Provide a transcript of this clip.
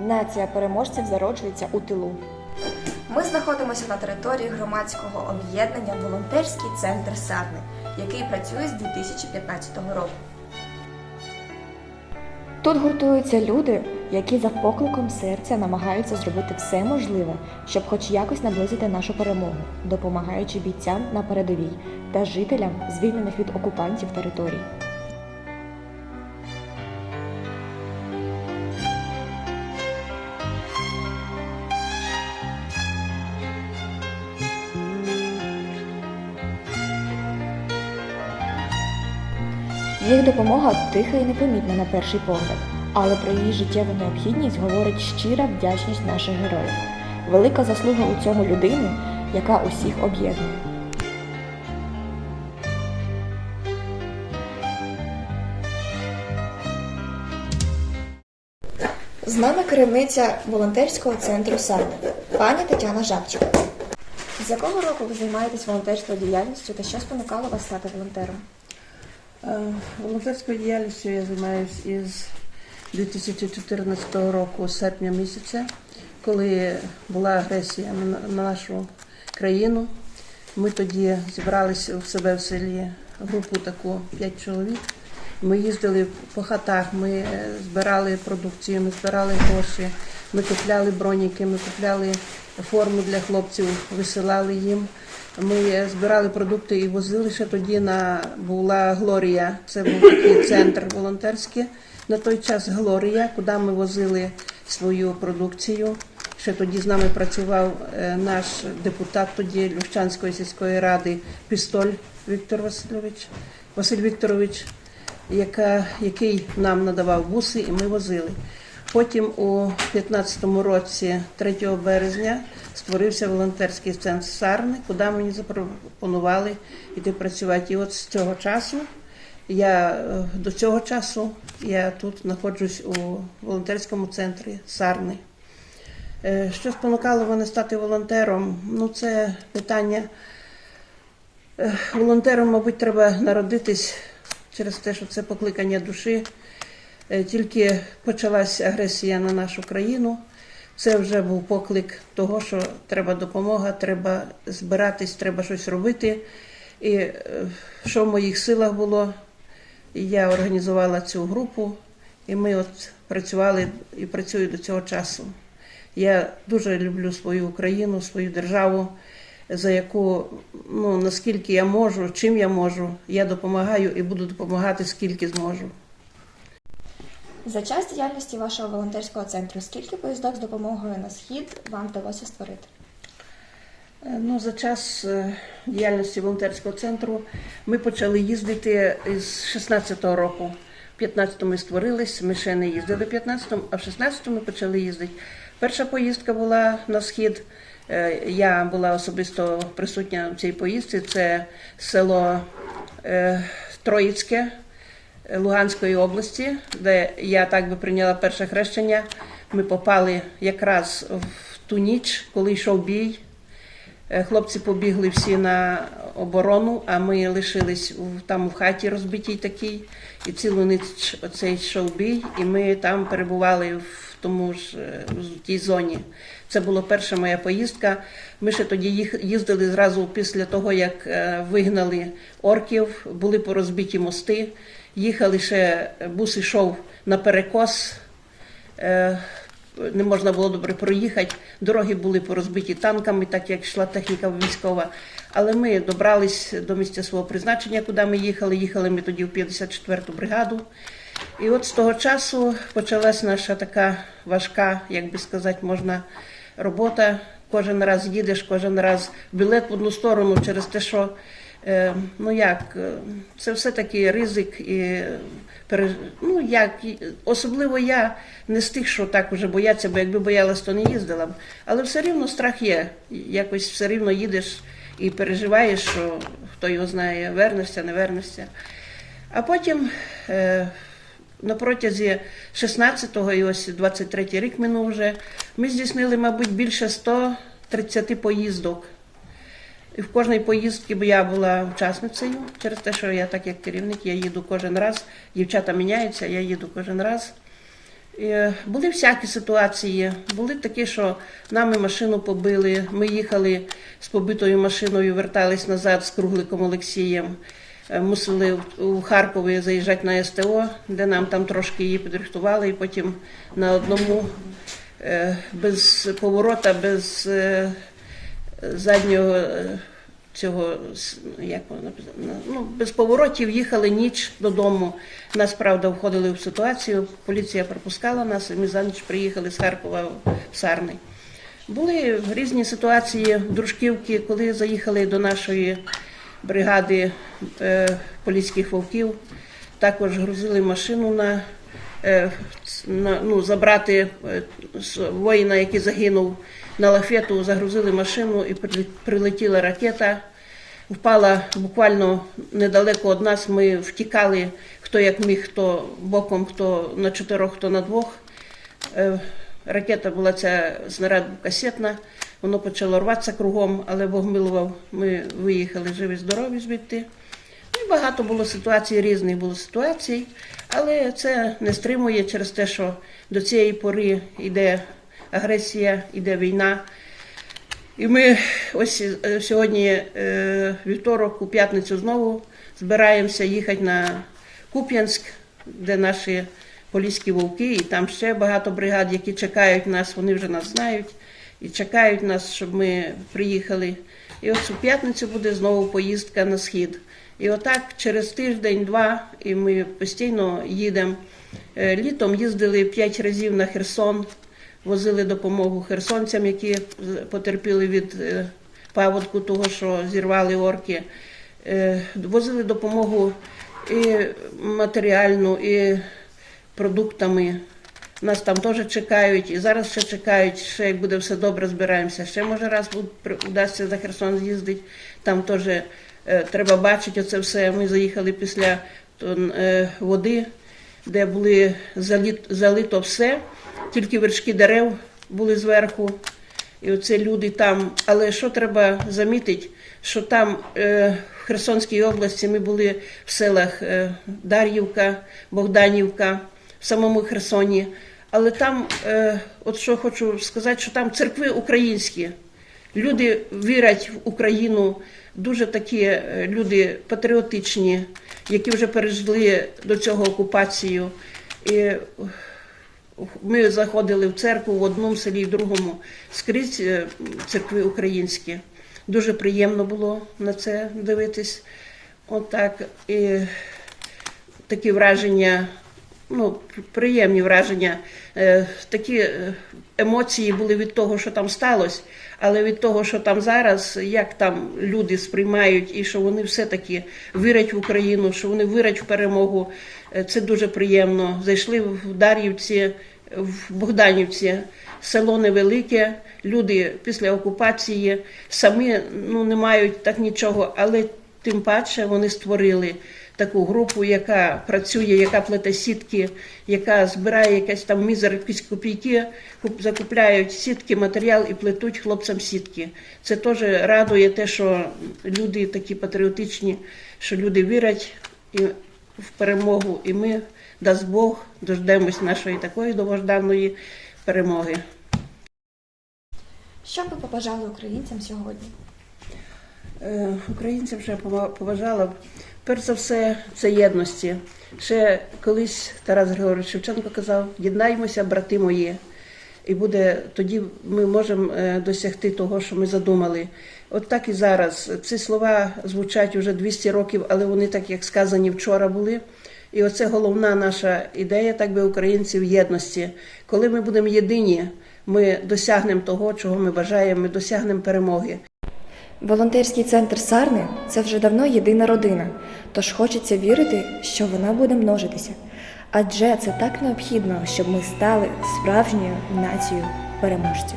Нація переможців зароджується у тилу. Ми знаходимося на території громадського об'єднання Волонтерський центр Сарни, який працює з 2015 року. Тут гуртуються люди, які за покликом серця намагаються зробити все можливе, щоб хоч якось наблизити нашу перемогу, допомагаючи бійцям на передовій та жителям звільнених від окупантів територій. Їх допомога тиха і непомітна на перший погляд, але про її життєву необхідність говорить щира вдячність наших героїв. Велика заслуга у цьому людини, яка усіх об'єднує. З нами керівниця волонтерського центру «Сарни» пані Тетяна Жабчик. З якого року ви займаєтесь волонтерською діяльністю та що спонукало вас стати волонтером? Е, Волонтерською діяльністю я займаюся із 2014 року, серпня місяця, коли була агресія на, на нашу країну. Ми тоді зібралися у себе в селі групу таку 5 чоловік. Ми їздили по хатах, ми е, збирали продукцію, ми збирали гроші, ми купляли броніки, ми купляли форму для хлопців, висилали їм. Ми збирали продукти і возили ще тоді на була Глорія. Це був такий центр волонтерський. На той час Глорія, куди ми возили свою продукцію. Ще тоді з нами працював е, наш депутат тоді Лющанської сільської ради Пістоль Віктор Васильович, Василь Вікторович, яка, який нам надавав буси, і ми возили. Потім у 15-му році, 3 березня, створився волонтерський центр Сарни, куди мені запропонували йти працювати. І от з цього часу я е, до цього часу я тут знаходжусь у волонтерському центрі Сарни. Е, Що спонукало мене стати волонтером? Ну, це питання. Е, Волонтером, мабуть, треба народитись через те, що це покликання душі. Е, Тільки почалась агресія на нашу країну. Це вже був поклик того, що треба допомога, треба збиратись, треба щось робити. І е, що в моїх силах було, я організувала цю групу, і ми от працювали і працюю до цього часу. Я дуже люблю свою Україну, свою державу, за яку ну наскільки я можу, чим я можу, я допомагаю і буду допомагати скільки зможу. За час діяльності вашого волонтерського центру скільки поїздок з допомогою на схід вам вдалося створити? Е, Ну, за час е, діяльності волонтерського центру ми почали їздити з 16-го року. В 15-му ми створились, ми ще не їздили в 15-му, а в 16-му ми почали їздити. Перша поїздка була на схід. Е, Я була особисто присутня в цій поїздці. Це село Троїцьке Луганської області, де я так би прийняла перше хрещення. Ми попали якраз в ту ніч, коли йшов бій. Е, Хлопці побігли всі на оборону, а ми лишились там в хаті розбитій такій. І цілу ніч оцей йшов бій, і ми там перебували в тому ж е, в тій зоні. Це була перша моя поїздка. Ми ще тоді їздили зразу після того, як е, вигнали орків, були порозбиті мости. Їхали ще бус йшов на перекос. Е, не можна було добре проїхати. Дороги були порозбиті танками, так як йшла техніка військова. Але ми добрались до місця свого призначення, куди ми їхали. Їхали ми тоді в 54-ту бригаду. І от з того часу почалась наша така важка, як би сказати, можна робота. Кожен раз їдеш, кожен раз білет в одну сторону через те, що е, ну як, е, це все-таки ризик і ну як, особливо я не з тих, що так уже бояться, бо якби боялась, то не їздила б. Але все рівно страх є. Якось все рівно їдеш і переживаєш, що хто його знає, вернешся, не вернешся. А потім е, на протязі 16-го і ось 23-й рік минув вже, ми здійснили, мабуть, більше 130 поїздок. І в кожній поїздці, бо я була учасницею, через те, що я так як керівник, я їду кожен раз. Дівчата міняються, я їду кожен раз. Е, Були всякі ситуації. Були такі, що нами машину побили. Ми їхали з побитою машиною, вертались назад з Кругликом Олексієм. Е, Мусили у Харкові заїжджати на СТО, де нам там трошки її підрихтували, і потім на одному е, без поворота, без заднього е, цього як воно ну, без поворотів їхали ніч додому. Нас, правда, входили в ситуацію. Поліція пропускала нас, і ми за ніч приїхали з Харкова в Сарний. Були різні ситуації дружківки, коли заїхали до нашої бригади е, поліських вовків. Також грузили машину на, е, на ну, забрати е, воїна, який загинув на лафету, загрузили машину і прилетіла ракета. Впала буквально недалеко від нас. Ми втікали, хто як міг, хто боком, хто на чотирьох, хто на двох. Е, Ракета була ця снаряд касетна, воно почало рватися кругом, але Бог милував, ми виїхали живі, здорові звідти. Ну, і багато було ситуацій, різних було ситуацій, але це не стримує через те, що до цієї пори йде агресія, йде війна. І ми ось е, сьогодні е, вівторок, у п'ятницю знову збираємося їхати на Куп'янськ, де наші поліські вовки, і там ще багато бригад, які чекають нас, вони вже нас знають і чекають нас, щоб ми приїхали. І ось у п'ятницю буде знову поїздка на схід. І отак через тиждень-два, і ми постійно їдемо. Е, Літом їздили п'ять разів на Херсон, возили допомогу херсонцям, які потерпіли від е, паводку, того, що зірвали орки. Е, Возили допомогу і матеріальну, і продуктами. Нас там теж чекають, і зараз ще чекають. Ще як буде все добре, збираємося. Ще може раз вдасться за Херсон з'їздити. Там теж е, треба бачити оце все. Ми заїхали після то, е, води, де були залито все, тільки вершки дерев були зверху. І оце люди там. Але що треба замітити, що там е, в Херсонській області ми були в селах е, Дар'ївка, Богданівка, в самому Херсоні. Але там, е, от що хочу сказати, що там церкви українські. Люди вірять в Україну, дуже такі е, люди патріотичні, які вже пережили до цього окупацію. І ми заходили в церкву в одному селі, в другому скрізь е, церкви українські. Дуже приємно було на це дивитись. Отак. І такі враження, ну, приємні враження, е, такі е, емоції були від того, що там сталося, але від того, що там зараз, як там люди сприймають, і що вони все-таки вірять в Україну, що вони вірять в перемогу, е, це дуже приємно. Зайшли в Дар'ївці, в Богданівці. Село невелике, люди після окупації самі ну, не мають так нічого, але тим паче вони створили таку групу, яка працює, яка плете сітки, яка збирає якась там мізер, якісь копійки, куп- закупляють сітки, матеріал і плетуть хлопцям сітки. Це теж радує те, що люди такі патріотичні, що люди вірять і в перемогу, і ми, дасть Бог, дождемось нашої такої довгожданої перемоги. Що б ви побажали українцям сьогодні? Е, Українцям вже пова- поважала. Перш за все, це єдності. Ще колись Тарас Григорович Шевченко казав: єднаймося, брати мої. І буде тоді ми можемо е, досягти того, що ми задумали. От так і зараз. Ці слова звучать вже 200 років, але вони так як сказані вчора були. І оце головна наша ідея, так би українців єдності. Коли ми будемо єдині, ми досягнемо того, чого ми бажаємо, ми досягнемо перемоги. Волонтерський центр Сарни це вже давно єдина родина, тож хочеться вірити, що вона буде множитися. Адже це так необхідно, щоб ми стали справжньою нацією переможців.